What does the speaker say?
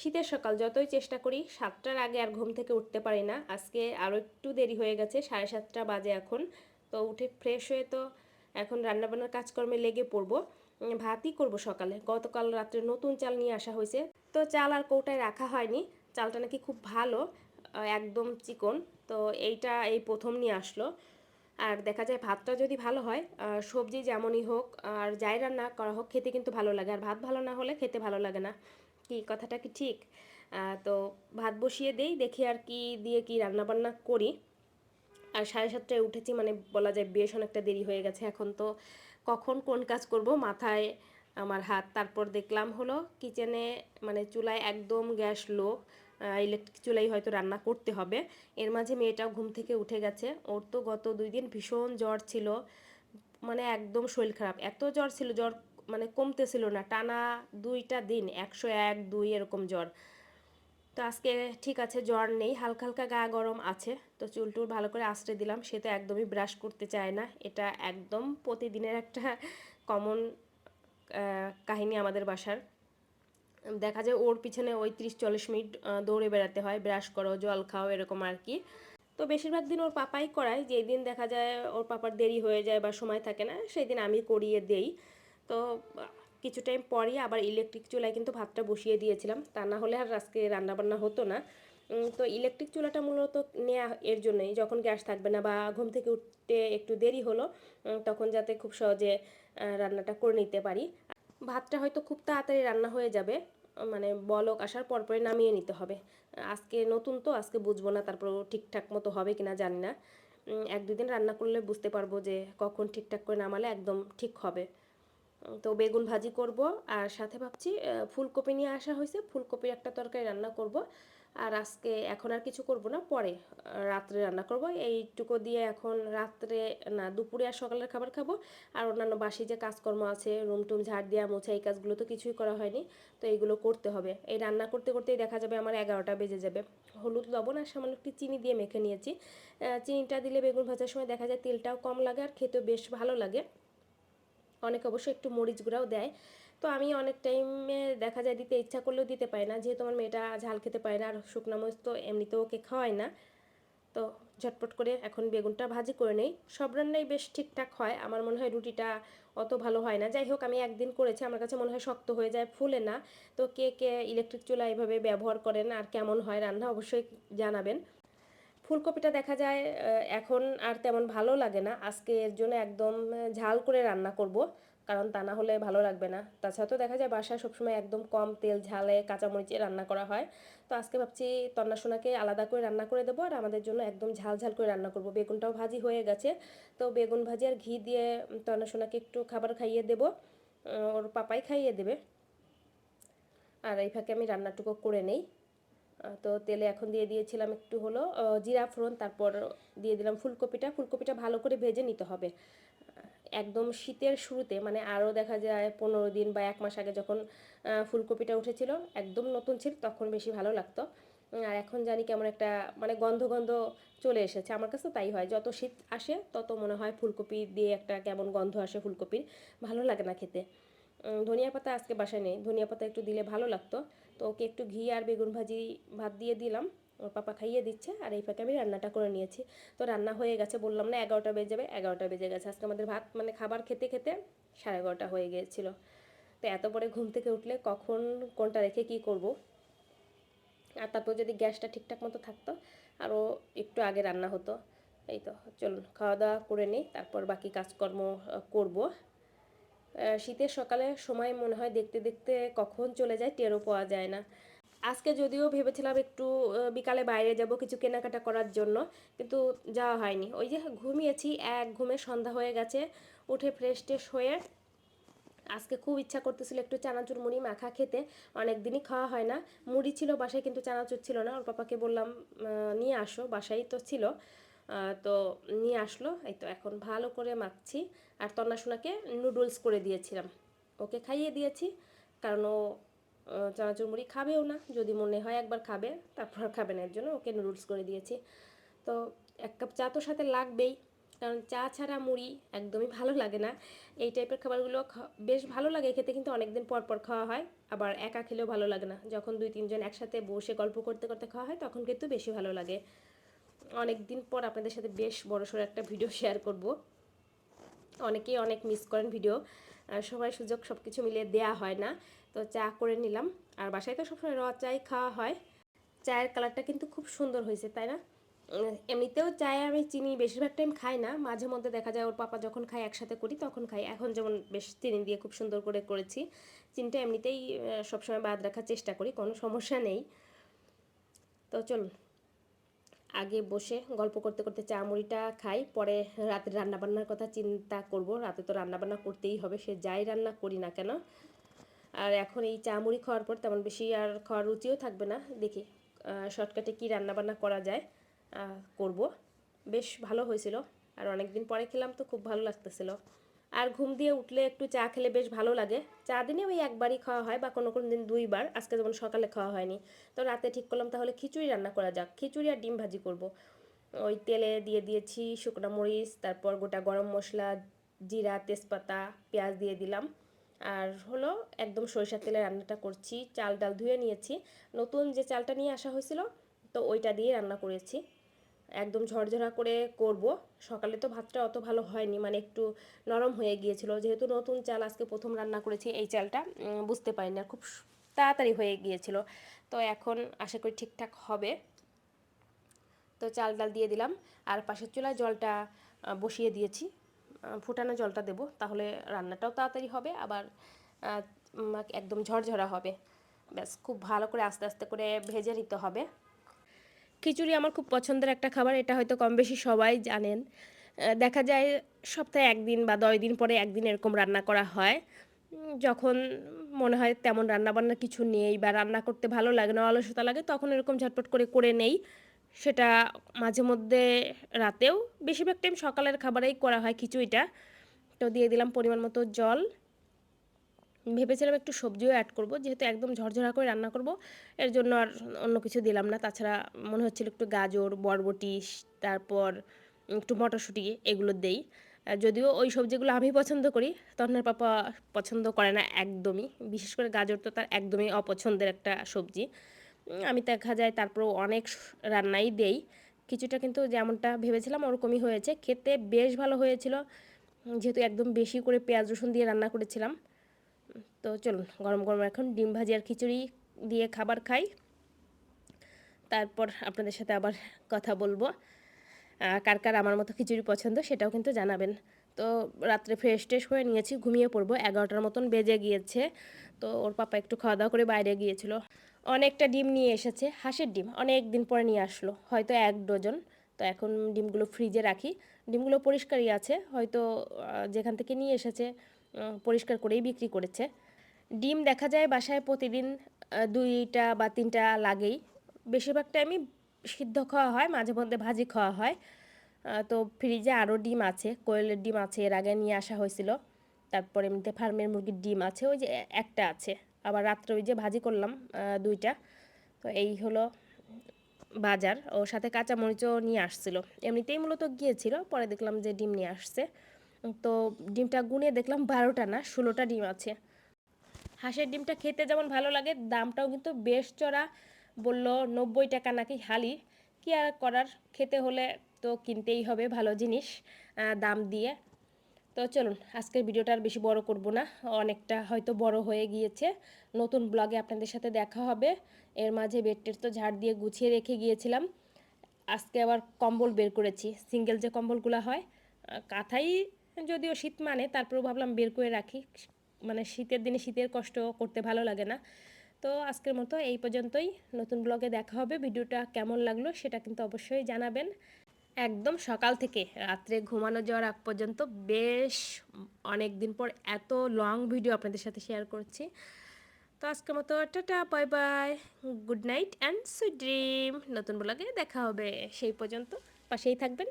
শীতের সকাল, যতই চেষ্টা করি, সাতটার আগে আর ঘুম থেকে উঠতে পারি না। আজকে আরও একটু দেরি হয়ে গেছে, সাড়ে সাতটা বাজে এখন। তো উঠে ফ্রেশ হয়ে তো এখন রান্নাবান্নার কাজকর্মে লেগে পড়ব। ভাতই করব সকালে। গতকাল রাত্রে নতুন চাল নিয়ে আসা হয়েছে। তো চাল আর কৌটায় রাখা হয়নি। চালটা নাকি খুব ভালো একদম চিকন। তো এইটা, এই প্রথম নিয়ে আসলো। আর দেখা যায় ভাতটা যদি ভালো হয় সবজি যেমনই হোক, আর যাই রান্না করা হোক, খেতে কিন্তু ভালো লাগে। আর ভাত ভালো না হলে খেতে ভালো লাগে না। কি, কথাটা কি ঠিক? তো ভাত বসিয়ে দেই, দেখি আর কি দিয়ে কি রান্না বান্না করি। আর সাড়ে সাতটায় উঠেছি মানে বলা যায় বেশ অনেকটা দেরি হয়ে গেছে। এখন তো কখন কোন কাজ করব, মাথায় আমার হাত। তারপর দেখলাম হলো কিচেনে মানে চুলায় একদম গ্যাস লো। ইলেকট্রিক চুলাই হয়তো রান্না করতে হবে। এর মাঝে মেয়েটাও ঘুম থেকে উঠে গেছে। ওর তো গত দুই দিন ভীষণ জ্বর ছিল। মানে একদম শরীর খারাপ। এত জ্বর ছিল, জ্বর মানে কমতেছিল না, টানা দুইটা দিন, একশো এক, দুই এরকম জ্বর। তো আজকে ঠিক আছে, জ্বর নেই, হালকা হালকা গা গরম আছে, তো চুল টুল ভালো করে আশ্রে দিলাম, সে তো একদমই ব্রাশ করতে চায় না। এটা একদম প্রতিদিনের একটা কমন কাহিনী আমাদের বাসার। দেখা যায় ওর পিছনে ওই তিরিশ চল্লিশ মিনিট দৌড়ে বেড়াতে হয় ব্রাশ করো, জল খাও, এরকম আর কি। তো বেশিরভাগ দিন ওর পাপাই করায় যেই দিন দেখা যায় ওর পাপার দেরি হয়ে যায় বা সময় থাকে না সেই দিন আমি করিয়ে দেই। তো কিছু টাইম পরই আবার ইলেকট্রিক চুলায় কিন্তু ভাতটা বসিয়ে দিয়েছিলাম। তা না হলে আর আজকে রান্নাবান্না হতো না। তো ইলেকট্রিক চুলাটা মূলত নেওয়া এর জন্যই। যখন গ্যাস থাকবে না বা ঘুম থেকে উঠতে একটু দেরি হলো তখন যাতে খুব সহজে রান্নাটা করে নিতে পারি। ভাতটা হয়তো খুব তাড়াতাড়ি রান্না হয়ে যাবে মানে বলক আসার পরপরে নামিয়ে নিতে হবে। আজকে নতুন তো, আজকে বুঝব না তারপর ঠিকঠাক মতো হবে কিনা জানি না। এক দুদিন রান্না করলে বুঝতে পারব যে কখন ঠিকঠাক করে নামালে একদম ঠিক হবে। তো বেগুন ভাজি করব, আর সাথে ভাবছি ফুলকপি নিয়ে আসা হয়েছে। ফুলকপির একটা তরকারি রান্না করব। আর আজকে এখন আর কিছু করব না, পরে রাত্রে রান্না করব। এইটুকু দিয়ে এখন রাত্রে, না, দুপুরে আর সকালের খাবার খাব। আর অন্যান্য বাসি যে কাজকর্ম আছে, রুম টুম ঝাড় দেওয়া মোছা এই কাজগুলো তো কিছুই করা হয়নি। তো এইগুলো করতে হবে। এই রান্না করতে করতেই দেখা যাবে আমার এগারোটা বেজে যাবে। হলুদ, লবণ আর সামান্য একটু চিনি দিয়ে মেখে নিয়েছি। চিনিটা দিলে বেগুন ভাজার সময় দেখা যায় তেলটাও কম লাগে আর খেতেও বেশ ভালো লাগে। অনেকে অবশ্য একটু মরিচ গুঁড়াও দেয়। তো আমি অনেক টাইমে দেখা যায় দিতে ইচ্ছা করলেও দিতে পারি না। যেহেতু আমার মেয়েটা ঝাল খেতে পারে না আর শুকনো মরিচ তো এমনিতেও ওকে খাওয়ায় না। তো ঝটপট করে এখন বেগুনটা ভাজি করে নেই। সব রান্নাই বেশ ঠিকঠাক হয়। আমার মনে হয় রুটিটা অত ভালো হয় না। যাই হোক, আমি একদিন করেছি। আমার কাছে মনে হয় শক্ত হয়ে যায়, ফুলে না। তো কে কে ইলেকট্রিক চুলা এভাবে ব্যবহার করেন আর কেমন হয় রান্না অবশ্যই জানাবেন। ফুলকপিটা দেখা যায় এখন আর তেমন ভালো লাগে না। আজকে এর জন্য একদম ঝাল করে রান্না করব কারণ তা না হলে ভালো লাগবে না। তাছাড়া তো দেখা যায় বাসায় সবসময় একদম কম তেল ঝালে কাঁচামরিচে রান্না করা হয়। তো আজকে ভাবছি তন্না সোনাকে আলাদা করে রান্না করে দেবো আর আমাদের জন্য একদম ঝাল ঝাল করে রান্না করব। বেগুনটাও ভাজি হয়ে গেছে। তো বেগুন ভাজি আর ঘি দিয়ে উম, তন্না সোনাকে একটু খাবার খাইয়ে দেবো। ওর পাপাই খাইয়ে দেবে। আর এই ফাঁকে আমি রান্নাটুকু করে নেই। তো তেলে এখন দিয়ে দিয়েছিলাম একটু হলো জিরা ফোড়ন, তারপর দিয়ে দিলাম ফুলকপিটা। ফুলকপিটা ভালো করে ভেজে নিতে হবে। একদম শীতের শুরুতে মানে আরও দেখা যায় পনেরো দিন বা এক মাস আগে যখন ফুলকপিটা উঠেছিল, একদম নতুন ছিল, তখন বেশি ভালো লাগতো। আর এখন জানি কেমন একটা মানে গন্ধ গন্ধ চলে এসেছে। আমার কাছে তাই হয়, যত শীত আসে, তত মনে হয় ফুলকপি দিয়ে একটা কেমন গন্ধ আসে ফুলকপির। ভালো লাগে না খেতে। ধনিয়া পাতা আজকে বাসায় নেই। ধনিয়া পাতা একটু দিলে ভালো লাগতো। তো ওকে একটু ঘি আর বেগুন ভাজি ভাত দিয়ে দিলাম। ওর পাপা খাইয়ে দিচ্ছে আর এই ফাঁকে আমি রান্নাটা করে নিয়েছি। তো রান্না হয়ে গেছে, বললাম না এগারোটা বেজে যাবে, এগারোটা বেজে গেছে। আজকে আমাদের ভাত মানে খাবার খেতে খেতে সাড়ে এগারোটা হয়ে গিয়েছিল। তো এত পরে ঘুম থেকে উঠলে কখন কোনটা রেখে কি করব? আর তারপর যদি গ্যাসটা ঠিকঠাক মতো থাকতো আরও একটু আগে রান্না হতো। এই তো, চলুন, খাওয়া দাওয়া করে নিই, তারপর বাকি কাজকর্ম করব। শীতের সকালে সময় মনে হয় দেখতে দেখতে কখন চলে যায় টেরও পাওয়া যায় না। আজকে যদিও ভেবেছিলাম একটু বিকালে বাইরে যাব কিছু কেনাকাটা করার জন্য, কিন্তু যাওয়া হয়নি। ওই যে ঘুমিয়েছি, এক ঘুমে সন্ধ্যা হয়ে গেছে, উঠে ফ্রেশ ট্রেশ হয়ে আজকে খুব ইচ্ছা করতেছিল একটু চানাচুর মুড়ি মাখা খেতে অনেক দিনই খাওয়া হয় না। মুড়ি ছিল বাসায়, কিন্তু চানাচুর ছিল না। ওর পাপাকে বললাম নিয়ে আসো, বাসায় তো ছিল। তো নিয়ে আসলো। এই তো এখন ভালো করে মাখছি। আর তন্না সোনাকে নুডলস করে দিয়েছিলাম। ওকে খাইয়ে দিয়েছি। কারণ ও চানাচুর মুড়ি খাবেও না। যদি মনে হয় একবার খাবে, তারপর খাবে না। এর জন্য ওকে নুডলস করে দিয়েছি। তো এক কাপ চা তো সাথে লাগবেই। কারণ চা ছাড়া মুড়ি একদমই ভালো লাগে না। এই টাইপের খাবারগুলো বেশ ভালো লাগে। খেতে কিন্তু অনেকদিন পর পর খাওয়া হয়। আবার একা খেলেও ভালো লাগে না। যখন দুই তিনজন একসাথে বসে গল্প করতে করতে খাওয়া হয়, তখন কিন্তু বেশি ভালো লাগে। অনেক দিন পর আপনাদের সাথে বেশ বড়সড় একটা ভিডিও শেয়ার করব। অনেকেই অনেক মিস করেন ভিডিও সবাই সুযোগ সব কিছু মিলিয়ে দেয়া হয় না। তো চা করে নিলাম, আর বাসায় তো সবসময় র চাই খাওয়া হয়। চায়ের কালারটা কিন্তু খুব সুন্দর হয়েছে, তাই না? এমনিতেও চায়ে আমি চিনি বেশিরভাগ টাইম খাই না, মাঝে মধ্যে দেখা যায় ওর পাপা যখন খাই একসাথে করি, তখন খাই। এখন যেমন বেশ চিনি দিয়ে খুব সুন্দর করে করেছি। চিনিটা এমনিতেই সবসময় বাদ রাখার চেষ্টা করি, কোনো সমস্যা নেই। তো চলুন। আগে বসে গল্প করতে করতে চা মুড়িটা খাই, পরে রাতের রান্নাবান্নার কথা চিন্তা করব। রাতে তো রান্নাবান্না করতেই হবে, সে যাই রান্না করি না কেন। আর এখন এই চা মুড়ি খাওয়ার পর তেমন বেশি আর খাওয়ার রুচিও থাকবে না। দেখি শর্টকাটে কী রান্নাবান্না করা যায় করব। বেশ ভালো হয়েছিল। আর অনেক দিন পরে খেলাম তো খুব ভালো লাগতেছিল। আর ঘুম দিয়ে উঠলে একটু চা খেলে বেশ ভালো লাগে। চা দিনে ওই একবারই খাওয়া হয় বা কোনো কোনো দিন দুইবার। আজকে যেমন সকালে খাওয়া হয়নি। তো রাতে ঠিক করলাম তাহলে খিচুড়ি রান্না করা যাক। খিচুড়ি আর ডিম ভাজি করব। ওই তেলে দিয়ে দিয়েছি শুকনো মরিচ, তারপর গোটা গরম মশলা, জিরা, তেজপাতা, পেঁয়াজ দিয়ে দিলাম। আর হলো একদম সরিষার তেলে রান্নাটা করছি। চাল ডাল ধুয়ে নিয়েছি। নতুন যে চালটা নিয়ে আসা হয়েছিল, তো ওইটা দিয়ে রান্না করেছি। একদম ঝরঝরা করে করব। সকালে তো ভাতটা অত ভালো হয়নি মানে একটু নরম হয়ে গিয়েছিল। যেহেতু নতুন চাল আজকে প্রথম রান্না করেছি, এই চালটা বুঝতে পারিনি আর খুব তাড়াতাড়ি হয়ে গিয়েছিল। তো এখন আশা করি ঠিকঠাক হবে। তো চাল ডাল দিয়ে দিলাম, আর পাশের চুলায় জলটা বসিয়ে দিয়েছি। ফুটানো জলটা দেবো, তাহলে রান্নাটাও তাড়াতাড়ি হবে, আবার একদম ঝরঝরা হবে। ব্যাস, খুব ভালো করে আস্তে আস্তে করে ভেজে নিতে হবে। খিচুড়ি আমার খুব পছন্দের একটা খাবার, এটা হয়তো কম বেশি সবাই জানেন। দেখা যায় সপ্তাহে একদিন বা দশ দিন পরে একদিন এরকম রান্না করা হয়। যখন মনে হয় তেমন রান্না বান্না কিছু নেই বা রান্না করতে ভালো লাগে না, অলসতা লাগে, তখন এরকম ঝটপট করে করে নেই। সেটা মাঝে মধ্যে রাতেও, বেশিরভাগ টাইম সকালের খাবারেই করা হয় খিচুড়িটা। তো দিয়ে দিলাম পরিমাণ মতো জল। ভেবেছিলাম একটু সবজিও অ্যাড করব, যেহেতু একদম ঝরঝরা করে রান্না করব, এর জন্য আর অন্য কিছু দিলাম না। তাছাড়া মনে হচ্ছিল একটু গাজর, বরবটি, তারপর একটু মটরশুঁটি এগুলো দেই। যদিও ওই সবজিগুলো আমি পছন্দ করি তন্নার পাপা পছন্দ করে না একদমই। বিশেষ করে গাজর তো তার একদমই অপছন্দের একটা সবজি। আমি দেখা যায় তারপরেও অনেক রান্নাই দেই। কিছুটা কিন্তু যেমনটা ভেবেছিলাম ওরকমই হয়েছে। খেতে বেশ ভালো হয়েছিল। যেহেতু একদম বেশি করে পেঁয়াজ রসুন দিয়ে রান্না করেছিলাম। তো চলুন, গরম গরম এখন ডিম ভাজি আর খিচুড়ি দিয়ে খাবার খাই। তারপর আপনাদের সাথে আবার কথা বলব। কার কার আমার মতো খিচুড়ি পছন্দ সেটাও কিন্তু জানাবেন। তো রাত্রে ফ্রেশ ট্রেশ হয়ে নিয়েছি, ঘুমিয়ে পড়ব। এগারোটার মতন বেজে গিয়েছে। তো ওর পাপা একটু খাওয়া দাওয়া করে বাইরে গিয়েছিল। অনেকটা ডিম নিয়ে এসেছে, হাঁসের ডিম। অনেক দিন পরে নিয়ে আসলো, হয়তো এক ডজন। তো এখন ডিমগুলো ফ্রিজে রাখি। ডিমগুলো পরিষ্কারই আছে, হয়তো যেখান থেকে নিয়ে এসেছে। পরিষ্কার করেই বিক্রি করেছে। ডিম দেখা যায় বাসায় প্রতিদিন দুইটা বা তিনটা লাগেই। বেশিরভাগ টাইমই সিদ্ধ খাওয়া হয়, মাঝে মধ্যে ভাজি খাওয়া হয়। তো ফ্রিজে আরও ডিম আছে, কোয়েলের ডিম আছে, এর আগে নিয়ে আসা হয়েছিল। তারপর এমনিতে ফার্মের মুরগির ডিম আছে, ওই যে একটা আছে। আবার রাত্রে ওই যে ভাজি করলাম দুইটা। তো এই হলো বাজার। ওর সাথে কাঁচামরিচও নিয়ে আসছিল। এমনিতেই মূলত গিয়েছিল, পরে দেখলাম যে ডিম নিয়ে আসছে। তো ডিমটা গুনে দেখলাম বারোটা না, ষোলোটা ডিম আছে। হাঁসের ডিমটা খেতে যেমন ভালো লাগে, দামটাও কিন্তু বেশ চড়া। বলল, নব্বই টাকা নাকি হালি। কি আর করার, খেতে হলে তো কিনতেই হবে ভালো জিনিস দাম দিয়ে। তো চলুন, আজকের ভিডিওটা আর বেশি বড় করব না, অনেকটা হয়তো বড় হয়ে গিয়েছে। নতুন ব্লগে আপনাদের সাথে দেখা হবে। এর মাঝে বেডটের তো ঝাড় দিয়ে গুছিয়ে রেখে গিয়েছিলাম। আজকে আবার কম্বল বের করেছি, সিঙ্গেল যে কম্বলগুলো হয় কাঁথাই যদিও শীত মানে তারপরেও ভাবলাম বের করে রাখি। মানে শীতের দিনে শীতের কষ্ট করতে ভালো লাগে না। তো আজকের মতো এই পর্যন্তই। নতুন ব্লগে দেখা হবে। ভিডিওটা কেমন লাগল সেটা কিন্তু অবশ্যই জানাবেন। একদম সকাল থেকে রাত্রে ঘুমানো যাওয়ার আগ পর্যন্ত বেশ অনেক দিন পর এত লং ভিডিও আপনাদের সাথে শেয়ার করছি। তো আজকের মতো tata bye bye good night and sweet dream নতুন ব্লগে দেখা হবে সেই পর্যন্ত। পাশেই থাকবেন।